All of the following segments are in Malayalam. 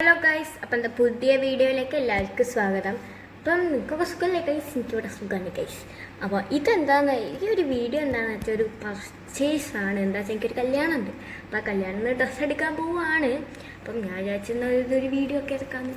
ഹലോ ഗൈസ് അപ്പം എന്താ പുതിയ വീഡിയോയിലേക്ക് എല്ലാവർക്കും സ്വാഗതം. അപ്പം നിങ്ങൾക്കൊക്കെ സുഖമല്ലേ ഗൈസ് എനിക്കിവിടെ സുഖമാണ് ഗൈസ് അപ്പോൾ ഇതെന്താന്ന് ഈ ഒരു വീഡിയോ എന്താണെന്ന് വെച്ചാൽ ഒരു പർച്ചേസ് ആണ്. എന്താ വെച്ചാൽ എനിക്കൊരു കല്യാണം ഉണ്ട് അപ്പോൾ ആ കല്യാണത്തിന് ഡ്രസ്സ് എടുക്കാൻ പോവുകയാണ് അപ്പം ഞാൻ വിചാരിച്ചിരുന്ന ഇതൊരു വീഡിയോ ഒക്കെ എടുക്കാമെന്ന്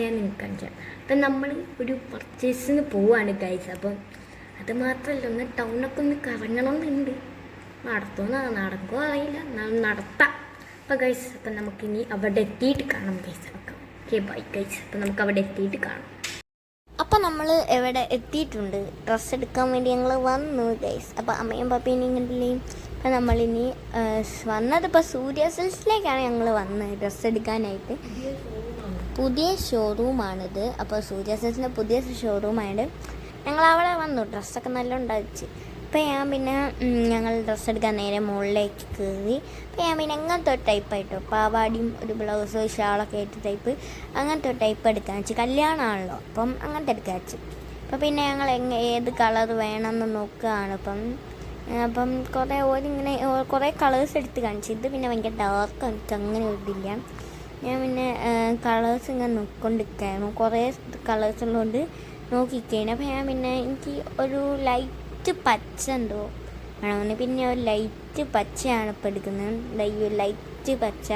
ഞാൻ നിങ്ങൾക്ക് കാണിച്ചാൽ അപ്പം നമ്മൾ ഒരു പർച്ചേസിന് പോവുകയാണ് ഗൈസ് അപ്പം അത് മാത്രമല്ല ഒന്ന് ടൗണൊക്കെ ഒന്ന് കറങ്ങണമെന്നുണ്ട് നടത്തുമെന്ന് നടക്കുമോ അറിയില്ല. നടത്താം. അപ്പോൾ ഗൈസ് അപ്പം നമുക്കിനി അവിടെ എത്തിയിട്ട് കാണാം ഗൈസ് അപ്പം ഓക്കെ ബൈ ഗൈസ് അപ്പം നമുക്ക് അവിടെ എത്തിയിട്ട് കാണാം. അപ്പം നമ്മൾ എവിടെ എത്തിയിട്ടുണ്ട്? ഡ്രസ്സ് എടുക്കാൻ വേണ്ടി ഞങ്ങൾ വന്നു ഗൈസ് അപ്പോൾ അമ്മയും പപ്പയും ഇങ്ങനെയും അപ്പം നമ്മളിനി ആ, വന്നത് ഇപ്പോൾ സൂര്യ സിൽസിലേക്കാണ് ഞങ്ങൾ വന്നത്. ഡ്രസ്സ് എടുക്കാനായിട്ട്. പുതിയ ഷോറൂമാണിത് അപ്പോൾ സൂര്യ സിൽസിന്റെ പുതിയ ഷോറൂമായിട്ട് ഞങ്ങൾ അവിടെ വന്നു. ഡ്രസ്സൊക്കെ നല്ല ഉണ്ടായിച്ച് അപ്പോൾ ഞാൻ പിന്നെ ഞങ്ങൾ ഡ്രസ്സ് എടുക്കാൻ നേരെ മുകളിലേക്ക് കയറി അപ്പോൾ ഞാൻ പിന്നെ അങ്ങനത്തെ ഒരു ടൈപ്പ് ആയിട്ടോ പാവാടിയും ഒരു ബ്ലൗസ് ഷാളൊക്കെ ആയിട്ട് ടൈപ്പ് അങ്ങനത്തെ ഒരു ടൈപ്പ് എടുക്കാൻ വെച്ച്. കല്യാണമാണല്ലോ അപ്പം അങ്ങനത്തെ എടുക്കാൻ വെച്ച്. അപ്പോൾ പിന്നെ ഞങ്ങൾ എങ്ങ ഏത് കളർ വേണമെന്ന് നോക്കുകയാണ് അപ്പം. അപ്പം കുറേ ഓരിങ്ങനെ കുറേ കളേഴ്സ് എടുത്ത് കാണിച്ചു. ഇത് പിന്നെ ഭയങ്കര ഡാർക്ക് എനിക്ക് അങ്ങനെ ഒരിതില്ല ഞാൻ പിന്നെ കളേഴ്സ് ഇങ്ങനെ നോക്കിക്കൊണ്ടിരിക്കുകയായിരുന്നു കുറേ കളേഴ്സ് ഉള്ളതുകൊണ്ട് നോക്കിക്കഴിഞ്ഞു അപ്പോൾ ഞാൻ പിന്നെ എനിക്ക് ഒരു ലൈറ്റ് പച്ച എന്തോ വേണമെന്ന് പിന്നെ ഒരു ലൈറ്റ് പച്ചയാണ് ഇപ്പോൾ എടുക്കുന്നത്. ഈ ലൈറ്റ് പച്ച.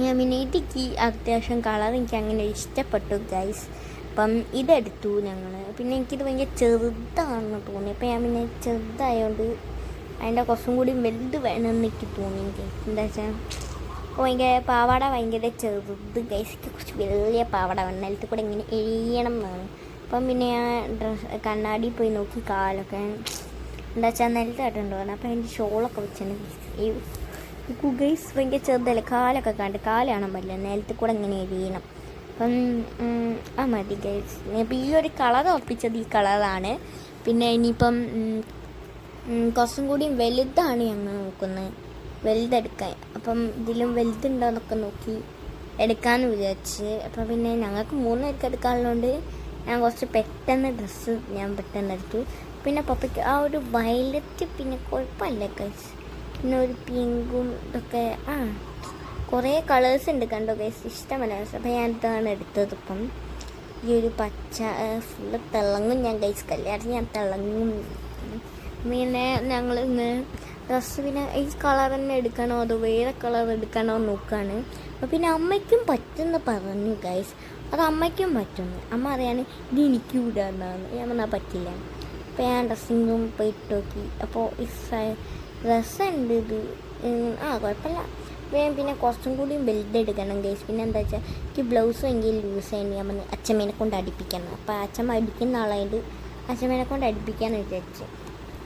ഞാൻ പിന്നെ എനിക്ക് അത്യാവശ്യം കളർ എനിക്ക് അങ്ങനെ ഇഷ്ടപ്പെട്ടു ഗൈസ് അപ്പം ഇതെടുത്തു ഞങ്ങൾ പിന്നെ എനിക്കിത് ഭയങ്കര ചെറുതാണെന്ന് തോന്നി. അപ്പം ഞാൻ പിന്നെ ചെറുതായതുകൊണ്ട് അതിന്റെ കുറച്ചും കൂടി വലുത് വേണമെന്ന് എനിക്ക് തോന്നി. എനിക്ക് എന്താ വെച്ചാൽ ഭയങ്കര പാവാട ഭയങ്കര ചെറുത് ഗൈസിക്ക് കുറച്ച് വലിയ പാവാട വേണം. നിലത്ത് കൂടെ ഇങ്ങനെ എഴിയണം എന്നാണ്. അപ്പം പിന്നെ ഞാൻ ഡ്രസ് കണ്ണാടി പോയി നോക്കി കാലൊക്കെ എന്താ വെച്ചാൽ നിലത്തായിട്ടുണ്ട് കേട്ടുണ്ടോ അപ്പം എന്റെ ഷോളൊക്കെ വെച്ചിട്ടുണ്ട് ഈ ഗൈസ് ഭയങ്കര ചെറുതല്ലേ? കാലൊക്കെ കണ്ട് കാലാണ് പറ്റില്ല. നിലത്ത് കൂടെ ഇങ്ങനെ എഴുതിയണം അപ്പം ആ മതി ഗൈസ്. ഇപ്പം ഈ ഒരു കളർ ഒപ്പിച്ചത് ഈ കളറാണ്. പിന്നെ ഇനിയിപ്പം കുറച്ചും കൂടി വലുതാണ് ഞങ്ങൾ നോക്കുന്നത്. വലുതെടുക്കാൻ. അപ്പം ഇതിലും വലുതുണ്ടോ എന്നൊക്കെ നോക്കി എടുക്കാമെന്ന് വിചാരിച്ച്. അപ്പം പിന്നെ ഞങ്ങൾക്ക് മൂന്ന് പേർക്ക് എടുക്കാനുള്ളതുകൊണ്ട് ഞാൻ കുറച്ച് പെട്ടെന്ന് ഡ്രസ്സ് ഞാൻ പെട്ടെന്ന് എടുത്തു. പിന്നെ പപ്പയ്ക്ക് ആ ഒരു വയലറ്റ് പിന്നെ കുഴപ്പമില്ല കൈസ് പിന്നെ ഒരു പിങ്കും ഇതൊക്കെ ആ. കുറേ കളേഴ്സ് ഉണ്ട് കണ്ടോ കൈസ് ഇഷ്ടമല്ല. അപ്പോൾ ഞാൻ ഇതാണ് എടുത്തത് ഇപ്പം. ഈ ഒരു പച്ച ഫുള്ള് തിളങ്ങും ഞാൻ കൈസ് കല്യാണം ഞാൻ തിളങ്ങും. പിന്നെ ഞങ്ങൾ ഇന്ന് ഡ്രസ്സ് പിന്നെ ഈ കളർ തന്നെ എടുക്കണോ അതോ വേറെ കളർ എടുക്കണോ എന്ന് നോക്കുകയാണ് അപ്പോൾ പിന്നെ അമ്മയ്ക്കും പറ്റുന്ന പറഞ്ഞു ഗൈസ് അത് അമ്മയ്ക്കും പറ്റുന്നു. അമ്മ അറിയാണ് ഇത് എനിക്ക് വിടാന്നാണ് ഞാൻ പറഞ്ഞാൽ പറ്റില്ല. അപ്പോൾ ഞാൻ ഡ്രസ്സിങ് റൂം പോയിട്ട് നോക്കി. അപ്പോൾ ഡ്രസ്സ് ഉണ്ട് ഇത്. ആ കുഴപ്പമില്ല. വേഗം പിന്നെ കുറച്ചും കൂടി ബെൽറ്റ് എടുക്കണം ഗൈസ് പിന്നെ എന്താ വെച്ചാൽ എനിക്ക് ബ്ലൗസ് എങ്കിൽ ലൂസ് ചെയ്യണം ഞാൻ പറഞ്ഞു അച്ഛമ്മേനെ കൊണ്ട് അടിപ്പിക്കണം. അപ്പോൾ അച്ഛമ്മ അടിക്കുന്ന ആളായിട്ട് അച്ഛമ്മേനെ കൊണ്ട് അടിപ്പിക്കാമെന്ന് വിചാരിച്ചു.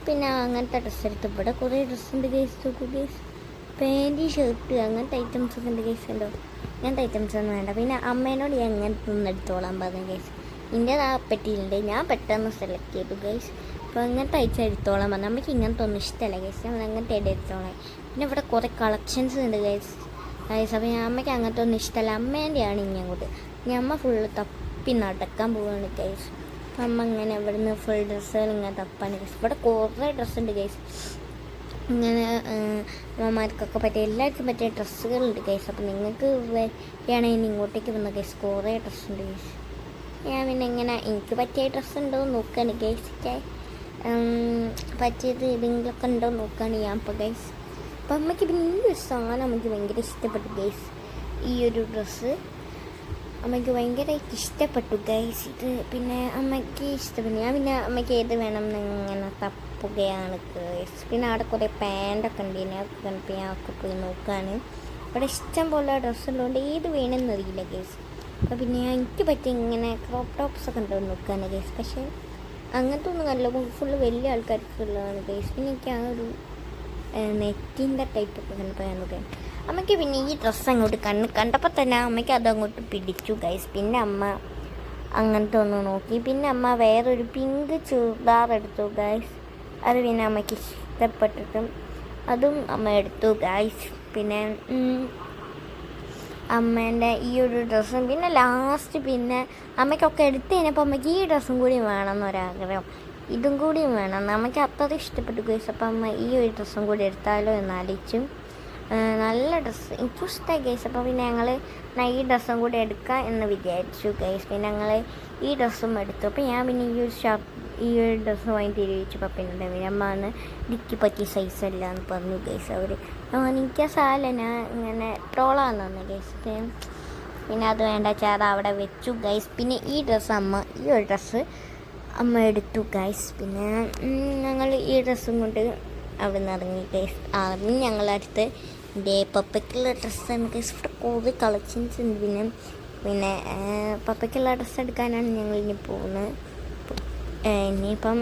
പിന്നെ അങ്ങനത്തെ ഡ്രസ്സ് എടുത്ത്. ഇവിടെ കുറേ ഡ്രസ്സ് ഉണ്ട് ഗൈസ് നോക്കൂ ഗൈസ് പാന്റ് ഷർട്ട് അങ്ങനത്തെ ഐറ്റംസ് ഒക്കെ ഉണ്ട് ഗൈസ് ഉണ്ടോ അങ്ങനത്തെ ഐറ്റംസ് ഒന്നും വേണ്ട. പിന്നെ അമ്മേനോട് ഞാൻ അങ്ങനത്തെ ഒന്ന് എടുത്തോളാൻ പറഞ്ഞു ഗൈസ് എന്റെ ആ പെട്ടിയിലുണ്ട്. ഞാൻ പെട്ടെന്ന് സെലക്ട് ചെയ്തു ഗൈസ് അപ്പോൾ അങ്ങനത്തെ അയച്ചാൽ എടുത്തോളാൻ പറഞ്ഞു. നമുക്ക് ഇങ്ങനത്തെ ഒന്നും ഇഷ്ടമല്ല ഗൈസ് നമ്മൾ അങ്ങനത്തെ എടുത്തോളാം പിന്നെ ഇവിടെ കുറേ കളക്ഷൻസ് ഉണ്ട് ഗൈസ് ഗൈസ് അപ്പോൾ ഞാൻ അമ്മയ്ക്ക് അങ്ങനത്തെ ഒന്നും ഇഷ്ടമല്ല അമ്മേന്റെയാണ് ഇനി അങ്ങോട്ട്. ഞാൻ അമ്മ ഫുള്ള് തപ്പി നടക്കാൻ പോവുകയാണ് ഗൈസ് അമ്മ ഇങ്ങനെ ഇവിടുന്ന് ഫുൾ ഡ്രസ്സുകൾ ഇങ്ങനെ തപ്പാണ് ഗൈസ് ഇവിടെ കുറേ ഡ്രസ്സ് ഉണ്ട് ഗൈസ് ഇങ്ങനെ അമ്മമാർക്കൊക്കെ പറ്റിയ എല്ലാവർക്കും പറ്റിയ ഡ്രസ്സുകളുണ്ട് ഗൈസ് അപ്പം നിങ്ങൾക്ക് വേണമെങ്കിൽ ഇങ്ങോട്ടേക്ക് വന്ന ഗൈസ് കുറേ ഡ്രസ്സ് ഉണ്ട് ഗൈസ് ഞാൻ പിന്നെ ഇങ്ങനെ എനിക്ക് പറ്റിയ ഡ്രസ്സ് ഉണ്ടോ എന്ന് നോക്കുകയാണ് പറ്റിയത് ഏതെങ്കിലുമൊക്കെ ഉണ്ടോ നോക്കുകയാണ് ഞാൻ ഇപ്പോൾ ഗൈസ് അപ്പം അമ്മയ്ക്ക് ഒരു സാധനം എനിക്ക് ഭയങ്കര ഇഷ്ടപ്പെട്ടു ഗൈസ് ഈ ഒരു ഡ്രസ്സ് അമ്മയ്ക്ക് ഭയങ്കരമായിട്ട് ഇഷ്ടപ്പെട്ടു ഗൈസ് ഇത് പിന്നെ അമ്മയ്ക്ക് ഇഷ്ടപ്പെട്ടു. ഞാൻ പിന്നെ അമ്മയ്ക്ക് ഏത് വേണം ഇങ്ങനെ തപ്പുകയാണ് ഗൈസ് പിന്നെ അവിടെ കുറേ പാന്റൊക്കെ ഉണ്ട്. ഞാൻ ഒക്കെ പോയി നോക്കുകയാണ് ഇവിടെ ഇഷ്ടം പോലെ ഡ്രസ്സ് ഉള്ളതുകൊണ്ട് ഏത് വേണമെന്ന് അറിയില്ല ഗൈസ് അപ്പോൾ പിന്നെ എനിക്ക് പറ്റി ഇങ്ങനെ ക്രോപ്പ് ടോപ്സ് ഒക്കെ ഉണ്ടോ നോക്കുകയാണ് ഗൈസ് പക്ഷേ അങ്ങനത്തെ ഒന്നും നല്ല ഫുള്ള് വലിയ ആൾക്കാർക്കുള്ളതാണ് ഗൈസ് പിന്നെ എനിക്ക് ആ ഒരു നെറ്റിന്റെ ടൈപ്പൊക്കെ കണ്ടപ്പോൾ ഞാൻ നോക്കുകയാണ് അമ്മയ്ക്ക് പിന്നെ ഈ ഡ്രസ്സ് അങ്ങോട്ട് കണ്ണ് കണ്ടപ്പോൾ തന്നെ അമ്മയ്ക്ക് അതങ്ങോട്ട് പിടിച്ചു ഗൈസ് പിന്നെ അമ്മ അങ്ങനത്തെ ഒന്ന് നോക്കി. പിന്നെ അമ്മ വേറൊരു പിങ്ക് ചുരിദാർ എടുത്തു ഗൈസ് അത് പിന്നെ അമ്മയ്ക്ക് ഇഷ്ടപ്പെട്ടിട്ടും അതും അമ്മ എടുത്തു ഗൈസ് പിന്നെ അമ്മേന്റെ ഈ ഒരു ഡ്രസ്സും പിന്നെ ലാസ്റ്റ് പിന്നെ അമ്മയ്ക്കൊക്കെ എടുത്തു കഴിഞ്ഞപ്പോൾ അമ്മയ്ക്ക് ഈ ഡ്രസ്സും കൂടി വേണം എന്നൊരാഗ്രഹം ഇതും കൂടിയും വേണം. അമ്മയ്ക്ക് അത്ര ഇഷ്ടപ്പെട്ടു ഗൈസ് അപ്പം അമ്മ ഈ ഒരു ഡ്രസ്സും കൂടി എടുത്താലോ എന്ന് ആലോചിച്ചു. ആ, നല്ല ഡ്രസ്സ് എനിക്കിഷ്ടമായി ഗൈസ് അപ്പോൾ പിന്നെ ഞങ്ങൾ ഈ ഡ്രസ്സും കൂടി എടുക്കാം എന്ന് വിചാരിച്ചു ഗൈസ് പിന്നെ ഞങ്ങൾ ഈ ഡ്രസ്സും എടുത്തു. അപ്പോൾ ഞാൻ പിന്നെ ഈ ഒരു ഷർട്ട് ഈ ഒരു ഡ്രസ്സ് വാങ്ങി തിരിച്ചു പപ്പിനുണ്ട് പിന്നെ അമ്മ വന്ന് ഡിക്കി പറ്റിയ സൈസ് അല്ല എന്ന് പറഞ്ഞു ഗൈസ് അവർ എനിക്ക് സാല ഞാൻ ഇങ്ങനെ ട്രോളാന്ന് തന്നെ ഗൈസ് പിന്നെ അത് വേണ്ട. ചേർ അവിടെ വെച്ചു ഗൈസ് പിന്നെ ഈ ഡ്രസ്സ് അമ്മ ഈ ഒരു ഡ്രസ്സ് അമ്മ എടുത്തു ഗൈസ് പിന്നെ ഞങ്ങൾ ഈ ഡ്രസ്സും കൊണ്ട് അവിടെ നിന്ന് ഇറങ്ങി ഗൈസ് അറിഞ്ഞ് ഞങ്ങളടുത്ത് എന്റെ പപ്പയ്ക്കുള്ള ഡ്രസ്സാണ് ഗൈസ് ഇവിടെ കോവി കളക്ഷൻസ് ഉണ്ട് പിന്നെ പിന്നെ പപ്പയ്ക്കുള്ള ഡ്രസ്സ് എടുക്കാനാണ് ഞങ്ങൾ ഇനി പോകുന്നത് ഇനിയിപ്പം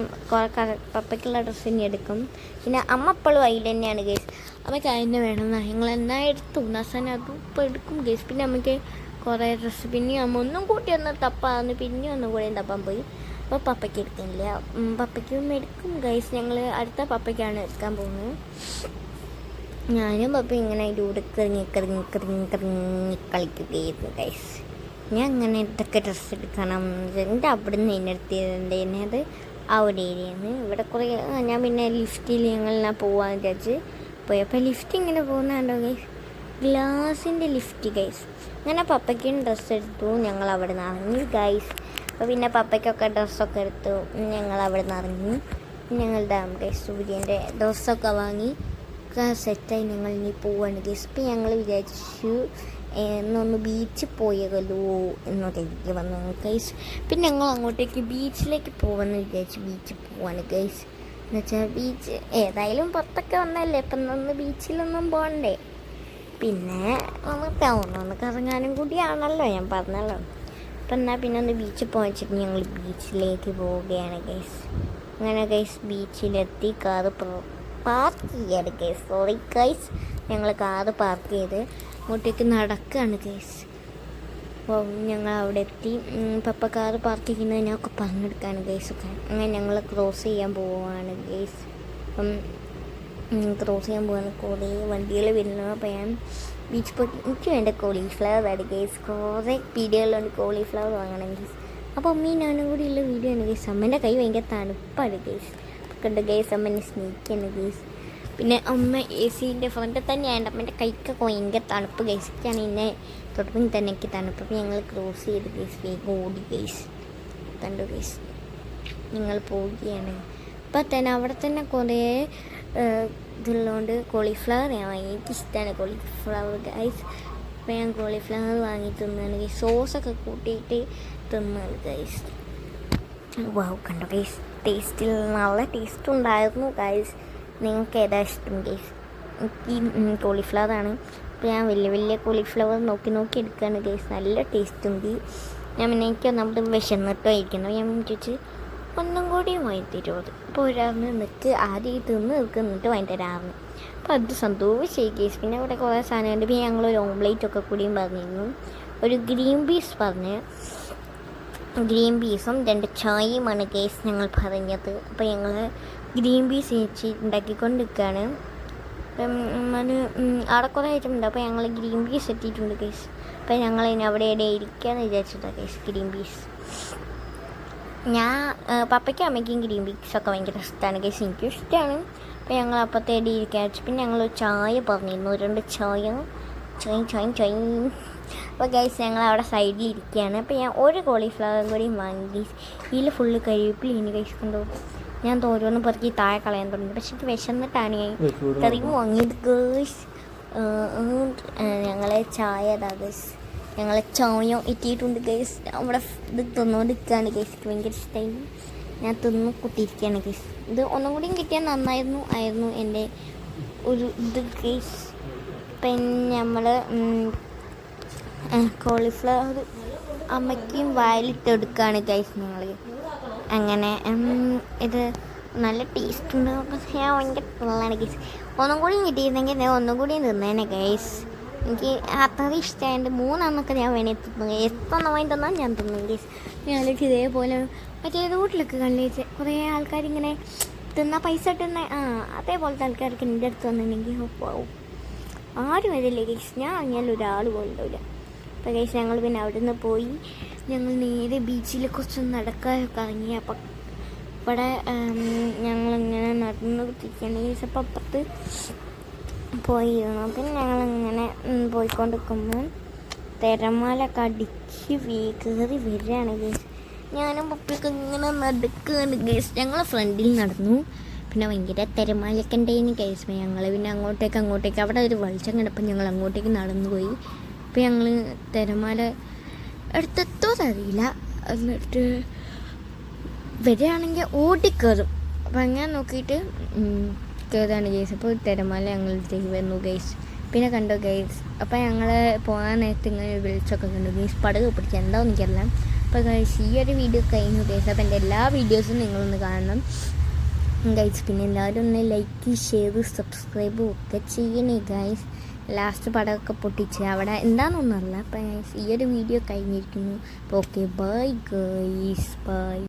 പപ്പയ്ക്കുള്ള ഡ്രസ്സ് ഇനി എടുക്കും. പിന്നെ അമ്മ എപ്പോഴും അതിൽ തന്നെയാണ് ഗേസ് അമ്മയ്ക്ക് അതിന് വേണം ഞങ്ങൾ എന്നാ എടുത്തു നസാൻ അതും ഇപ്പോൾ എടുക്കും ഗേസ് പിന്നെ അമ്മയ്ക്ക് കുറേ ഡ്രസ്സ് പിന്നെ അമ്മ ഒന്നും കൂട്ടി ഒന്ന് തപ്പാന്ന് പിന്നെ ഒന്നും കൂടി തപ്പാൻ പോയി. അപ്പോൾ പപ്പയ്ക്ക് എടുക്കുന്നില്ല പപ്പയ്ക്കും എടുക്കും. ഗൈസ് ഞങ്ങൾ അടുത്ത പപ്പയ്ക്കാണ് എടുക്കാൻ പോകുന്നത്. ഞാനും പപ്പ ഇങ്ങനെ അതിന്റെ കൂടെ കറിഞ്ഞ് കറിഞ്ഞ് കറിഞ്ഞ് കിറങ്ങി കളിക്കുകയായിരുന്നു ഗൈസ് ഞാൻ അങ്ങനെ ഇതൊക്കെ ഡ്രസ്സ് എടുക്കണം. എന്റെ അവിടെ നിന്ന് എന്നെടുത്തിരുന്നത് അത്? ആ ഒരു ഏരിയയാണ് ഇവിടെ കുറേ ഞാൻ പിന്നെ ലിഫ്റ്റിൽ ഞങ്ങളെല്ലാം പോകാമെന്ന് വിചാരിച്ച് പോയപ്പോൾ ലിഫ്റ്റ് ഇങ്ങനെ പോകുന്നുണ്ടോ ഗൈസ് ഗ്ലാസിന്റെ ലിഫ്റ്റ് ഗൈസ് അങ്ങനെ പപ്പയ്ക്കും ഡ്രസ്സ് എടുത്തു. ഞങ്ങൾ അവിടെ നിന്ന് ഇറങ്ങി ഗൈസ് അപ്പോൾ പിന്നെ പപ്പയ്ക്കൊക്കെ ഡ്രസ്സൊക്കെ എടുത്തു. ഞങ്ങൾ അവിടെ നിന്ന് ഇറങ്ങി ഞങ്ങളുടെ ഗൈസ് സൂര്യന്റെ ഡ്രസ്സൊക്കെ വാങ്ങി. സെറ്റായി ഞങ്ങൾ ഇനി പോവാണ്. ഗൈസ് ഇപ്പം ഞങ്ങൾ വിചാരിച്ചു എന്നൊന്ന് ബീച്ചിൽ പോയതല്ലോ എന്നൊക്കെ വന്നു ഗൈസ് പിന്നെ ഞങ്ങൾ അങ്ങോട്ടേക്ക് ബീച്ചിലേക്ക് പോകാമെന്ന് വിചാരിച്ചു. ബീച്ചിൽ പോവാണ് ഗൈസ്. എന്ന് വെച്ചാൽ ബീച്ച് ഏതായാലും പുറത്തൊക്കെ വന്നല്ലേ ഇപ്പം ഒന്ന് ബീച്ചിലൊന്നും പോകണ്ടേ. പിന്നെ ഒന്ന് ടൗണിൽ ഒന്ന് കറങ്ങാനും കൂടിയാണല്ലോ ഞാൻ പറഞ്ഞല്ലോ. അപ്പം എന്നാൽ പിന്നെ ഒന്ന് ബീച്ചിൽ പോകാൻ വെച്ചിട്ട് ഞങ്ങൾ ബീച്ചിലേക്ക് പോവുകയാണ് ഗൈസ് അങ്ങനെ ഗൈസ് ബീച്ചിലെത്തി കാറ് പാർക്ക് ചെയ്യാണ് ഗൈസ് സോറി ഗൈസ് ഞങ്ങൾ കാറ് പാർക്ക് ചെയ്ത് അങ്ങോട്ടേക്ക് നടക്കുകയാണ് ഗൈസ് അപ്പോൾ ഞങ്ങൾ അവിടെ എത്തി. പപ്പ കാറ് പാർക്ക് ചെയ്യുന്നതിനൊക്കെ പറഞ്ഞെടുക്കാണ് ഗൈസ് ഒക്കെ. അങ്ങനെ ഞങ്ങൾ ക്രോസ് ചെയ്യാൻ പോവുകയാണ് ഗൈസ് അപ്പം ക്രോസ് ചെയ്യാൻ പോകുന്ന കോളി വണ്ടികൾ വരുന്നു. അപ്പോൾ ഞാൻ ബീച്ച് പോയി എനിക്ക് വേണ്ട കോളിഫ്ലവർ ആണ് ഗേസ് കുറേ വീഡിയോകളുണ്ട് കോളിഫ്ലവർ വാങ്ങണം ഗേസ് അപ്പോൾ അമ്മയും ഞാനും കൂടി ഉള്ള വീഡിയോ ആണ് ഗേസ് അമ്മേന്റെ കൈ ഭയങ്കര തണുപ്പാണ് ഗേസ് കണ്ട് ഗേസ് അമ്മേനെ സ്നേഹിക്കാണ് ഗേസ് പിന്നെ അമ്മ എ സിന്റെ ഫ്രണ്ടിൽ തന്നെയാണ് അമ്മേന്റെ കൈക്കൊക്കെ ഭയങ്കര തണുപ്പ് ഗേസിക്കാണ് എന്നെ തൊട്ടപ്പോൾ തന്നെ എനിക്ക് തണുപ്പ്. അപ്പോൾ ഞങ്ങൾ ക്രോസ് ചെയ്ത് ഗേസ് വേഗം ഓടി ഗേസ് കണ്ടു ഗേസ് ഞങ്ങൾ പോവുകയാണ്. അപ്പം തന്നെ അവിടെ തന്നെ കുറേ ഇതുള്ളതുകൊണ്ട് കോളിഫ്ലവർ ഞാൻ വാങ്ങി എനിക്കിഷ്ടമാണ് കോളിഫ്ലവർ ഗൈസ് അപ്പം ഞാൻ കോളിഫ്ലവർ വാങ്ങി തിന്നാണ്. ഗൈസ് സോസൊക്കെ കൂട്ടിയിട്ട് തിന്നാണ് ഗൈസ് വാവ് കണ്ടോ ഗൈസ് ടേസ്റ്റിൽ നല്ല ടേസ്റ്റ് ഉണ്ടായിരുന്നു ഗൈസ് നിങ്ങൾക്ക് ഏതാ ഇഷ്ടം ഗൈസ് എനിക്ക് കോളിഫ്ലവർ ആണ്. അപ്പോൾ ഞാൻ വലിയ വലിയ കോളിഫ്ലവർ നോക്കി നോക്കി എടുക്കുകയാണ് ഗൈസ് നല്ല ടേസ്റ്റ് ഉണ്ട്. ഞാൻ പിന്നെ എനിക്ക് നമ്മൾ വിശന്നിട്ടോ ഇരിക്കുന്നു ഞാൻ ചോദിച്ച് ഒന്നും കൂടി വാങ്ങിത്തരുമത്? അപ്പോൾ ഒരാളിന് നിൽക്ക് ആദ്യം തിന്ന് നിൽക്ക് എന്നിട്ട് വാങ്ങി തരാമെന്ന് അപ്പോൾ അത് സന്തോഷമായി ഗൈസ് പിന്നെ അവിടെ കുറേ സാധനമുണ്ട് പിന്നെ ഞങ്ങൾ ഒരു ഓംലേറ്റ് ഒക്കെ കൂടിയും പറഞ്ഞിരുന്നു. ഒരു ഗ്രീൻ പീസ് പറഞ്ഞ്. ഗ്രീൻ പീസും രണ്ട് ചായയുമാണ് കേസ് ഞങ്ങൾ പറഞ്ഞത്. അപ്പോൾ ഞങ്ങൾ ഗ്രീൻ പീസ് ചേച്ചി ഉണ്ടാക്കിക്കൊണ്ടിരിക്കുകയാണ്. അപ്പം അവിടെ കുറേ ആയിട്ടുണ്ട് അപ്പോൾ ഞങ്ങൾ ഗ്രീൻ പീസ് എത്തിയിട്ടുണ്ട് കേസ് അപ്പോൾ ഞങ്ങൾ ഇനി അവിടെ ഇടയിരിക്കുക എന്ന് വിചാരിച്ചതാണ് കേസ് ഗ്രീൻ പീസ് ഞാൻ പപ്പയ്ക്കും അമ്മയ്ക്കും ഗ്രീൻ പീസൊക്കെ ഭയങ്കര ഇഷ്ടമാണ് കേസ് എനിക്കും ഇഷ്ടമാണ് അപ്പോൾ ഞങ്ങൾ അപ്പത്തേടി ഇരിക്കാൻ വെച്ചു. പിന്നെ ഞങ്ങൾ ചായ പറഞ്ഞിരുന്നു. രണ്ട് ചായ. ചായ ചായ ചായ. അപ്പോൾ ഗൈസ് ഞങ്ങൾ അവിടെ സൈഡിൽ ഇരിക്കുകയാണ്. അപ്പോൾ ഞാൻ ഒരു കോളിഫ്ലവറും കൂടി വാങ്ങി. ഗൈസ് ഇതിൽ ഫുള്ള് കരിവേപ്പിലിനി ഗൈസ് കണ്ടോ ഞാൻ തോരോന്ന് പെറുക്കി താഴെ കളയാൻ തുടങ്ങി. പക്ഷെ എനിക്ക് വിശന്നിട്ടാണ് ഞാൻ കറി വാങ്ങിയത് ഗേഴ്സ് ഞങ്ങൾ ചായ ഇതാ ഗൈസ് ഞങ്ങൾ ചോയോ എത്തിയിട്ടുണ്ട് ഗൈസ് അവിടെ ഇത് തിന്നുകൊണ്ടിരിക്കുകയാണ് ഗൈസ് ഭയങ്കര ഇഷ്ടമായി ഞാൻ തിന്നു കുട്ടിയിരിക്കുകയാണ് ഗൈസ് ഇത് ഒന്നും കൂടിയും കിട്ടിയാൽ നന്നായിരുന്നു ആയിരുന്നു എന്റെ ഒരു ഇത് ഗൈസ് പിന്നെ നമ്മൾ കോളിഫ്ലവർ അമ്മയ്ക്കും വായിലിട്ടെടുക്കുകയാണ് ഗൈസ് ഞങ്ങൾ അങ്ങനെ ഇത് നല്ല ടേസ്റ്റ് ഉണ്ട്. ഞാൻ ഭയങ്കര ഫുള്ളാണ് ഗൈസ് ഒന്നും കൂടി കിട്ടിയിരുന്നെങ്കിൽ ഒന്നും കൂടി തിന്നേനെ ഗൈസ് എനിക്ക് അത്ര ഇഷ്ടമായത് മൂന്നെണ്ണമൊക്കെ ഞാൻ വേണേ തിന്നു. എത്ര നോയി തന്നാൽ ഞാൻ തിന്നു ഗീസ് ഞാൻ ഇതേപോലെ മറ്റേ റോട്ടിലൊക്കെ കണ്ടേച്ച് കുറേ ആൾക്കാരിങ്ങനെ തിന്നാ പൈസ ഇട്ടുന്ന ആ അതേപോലത്തെ ആൾക്കാർക്ക് എന്റെ അടുത്ത് വന്നിട്ടുണ്ടെങ്കിൽ പോവും ആരും വരില്ല ഗീസ് ഞാൻ അങ്ങനെ ഒരാൾ പോലുണ്ടാവില്ല അപ്പോൾ ഗേസ് ഞങ്ങൾ പിന്നെ അവിടെ നിന്ന് പോയി. ഞങ്ങൾ നേരെ ബീച്ചിൽ കുറച്ച് നടക്കാനൊക്കെ ഇറങ്ങി. അപ്പം ഇവിടെ ഞങ്ങളിങ്ങനെ നടന്ന് കുത്തിരിക്കുകയാണ്. ഗൈസ് അപ്പം അപ്പുറത്ത് പോയിരുന്നു. പിന്നെ ഞങ്ങളിങ്ങനെ പോയിക്കൊണ്ടിരിക്കുമ്പോൾ തിരമാലൊക്കെ അടിച്ച് വീ- കയറി വരികയാണ് ഗേസ് ഞാനും പപ്പിയൊക്കെ ഇങ്ങനെ നടക്കുകയാണ് ഗേസ് ഞങ്ങൾ ഫ്രണ്ടിൽ നടന്നു. പിന്നെ ഭയങ്കര തിരമാലയൊക്കെ ഉണ്ടായിരുന്നു ഗേസ് ഞങ്ങൾ പിന്നെ അങ്ങോട്ടേക്ക് അങ്ങോട്ടേക്ക്. അവിടെ ഒരു വെളിച്ചം കണ്ടപ്പോൾ ഞങ്ങൾ അങ്ങോട്ടേക്ക് നടന്നു പോയി അപ്പോൾ ഞങ്ങൾ തിരമാല എടുത്തെത്തോ അറിയില്ല എന്നിട്ട് വരികയാണെങ്കിൽ ഓടിക്കയറും അപ്പം അങ്ങനെ നോക്കിയിട്ട് കയറാണ് ഗെയ്സ് അപ്പോൾ തിരമാല ഞങ്ങളടുത്തേക്ക് വന്നു ഗെയ്സ് പിന്നെ കണ്ടു ഗെയ്സ് അപ്പോൾ ഞങ്ങൾ പോകാൻ നേരത്തെ ഇങ്ങനെ വിളിച്ചൊക്കെ കണ്ടു ഗെയ്സ് പടക് പിടിച്ച് എന്താണെന്ന് എനിക്കറിയില്ല. അപ്പോൾ ഗൈസ് ഈ ഒരു വീഡിയോ കഴിഞ്ഞു ഗൈസ് അപ്പോൾ എന്റെ എല്ലാ വീഡിയോസും നിങ്ങളൊന്ന് കാണണം. ഗൈസ് പിന്നെ എല്ലാവരും ഒന്ന് ലൈക്ക് ഷെയർ സബ്സ്ക്രൈബ് ഒക്കെ ചെയ്യണേ ഗൈസ് ലാസ്റ്റ് പടമൊക്കെ പൊട്ടിച്ച് അവിടെ എന്താണെന്നൊന്നും അറിയില്ല. അപ്പം ഗൈസ് ഈ ഒരു വീഡിയോ കഴിഞ്ഞിരിക്കുന്നു. അപ്പോൾ ഓക്കെ ബൈ ഗൈസ് ബൈ